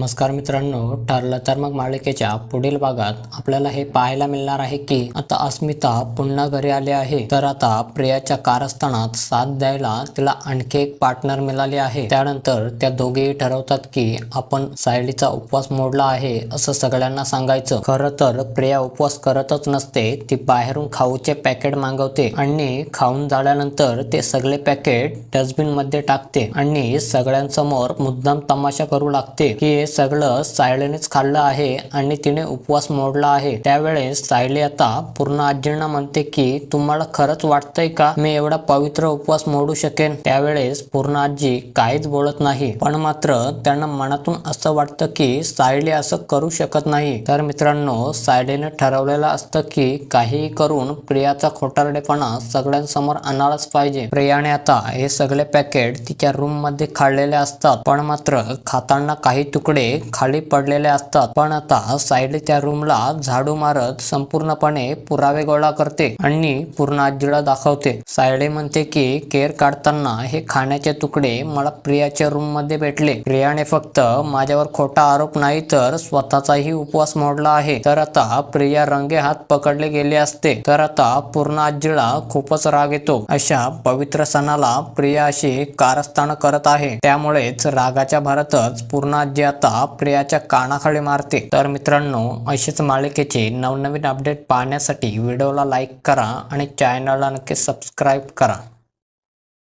नमस्कार मित्रांनो ठरलं तर मग मालिकेच्या पुढील भागात आपल्याला हे पाहायला मिळणार आहे की आता अस्मिता पुन्हा घरी आली आहे. तर आता प्रियाच्या कारस्थानात साथ द्यायला तिला आणखी एक पार्टनर मिळाली आहे. त्यानंतर त्या दोघेही ठरवतात की आपण सायलीचा उपवास मोडला आहे असं सगळ्यांना सांगायचं. खरं तर प्रिया उपवास करतच नसते ती बाहेरून खाऊचे पॅकेट मागवते आणि खाऊन झाल्यानंतर ते सगळे पॅकेट डस्टबिनमध्ये टाकते आणि सगळ्यांसमोर मुद्दाम तमाशा करू लागते की हे सगळं सायलीनेच खाल्लं आहे आणि तिने उपवास मोडला आहे. त्यावेळेस सायली आता पूर्ण आजींना म्हणते की तुम्हाला खरंच वाटतंय का मी एवढा पवित्र उपवास मोडू शकेन? त्यावेळेस पूर्ण आजी काहीच बोलत नाही. पण मात्र त्यांना मनातून असं वाटतं की सायली असं करू शकत नाही. तर मित्रांनो सायलीने ठरवलेलं असतं की काहीही करून प्रियाचा खोटारडेपणा सगळ्यांसमोर आणायलाच पाहिजे. प्रियाने आता हे सगळे पॅकेट तिच्या रूममध्ये खाल्लेले असतात. पण मात्र खाताना काही तुकडे खाली पडलेले असतात. पण आता सायली त्या रूमला झाडू मारत संपूर्णपणे पुरावे गोळा करते आणि पूर्ण आजीला दाखवते. सायली म्हणते की केअर काढताना हे खाण्याचे तुकडे मला प्रियाच्या रूममध्ये भेटले. प्रियाने फक्त माझ्यावर खोटा आरोप नाही तर स्वतःचाही उपवास मोडला आहे. तर आता प्रिया रंगे हात पकडले गेले असते. तर आता पूर्ण आजीला खूपच राग येतो. अशा पवित्र सणाला प्रिया अशी कारस्थान करत आहे. त्यामुळेच रागाच्या भरातच पूर्ण आजी आता प्रियाच्या कानाखाली मारते. तर मित्रांनो अशीच मालिकेचे नवनवीन अपडेट पाहण्यासाठी व्हिडिओला लाईक करा आणि चॅनलला नक्की सबस्क्राईब करा.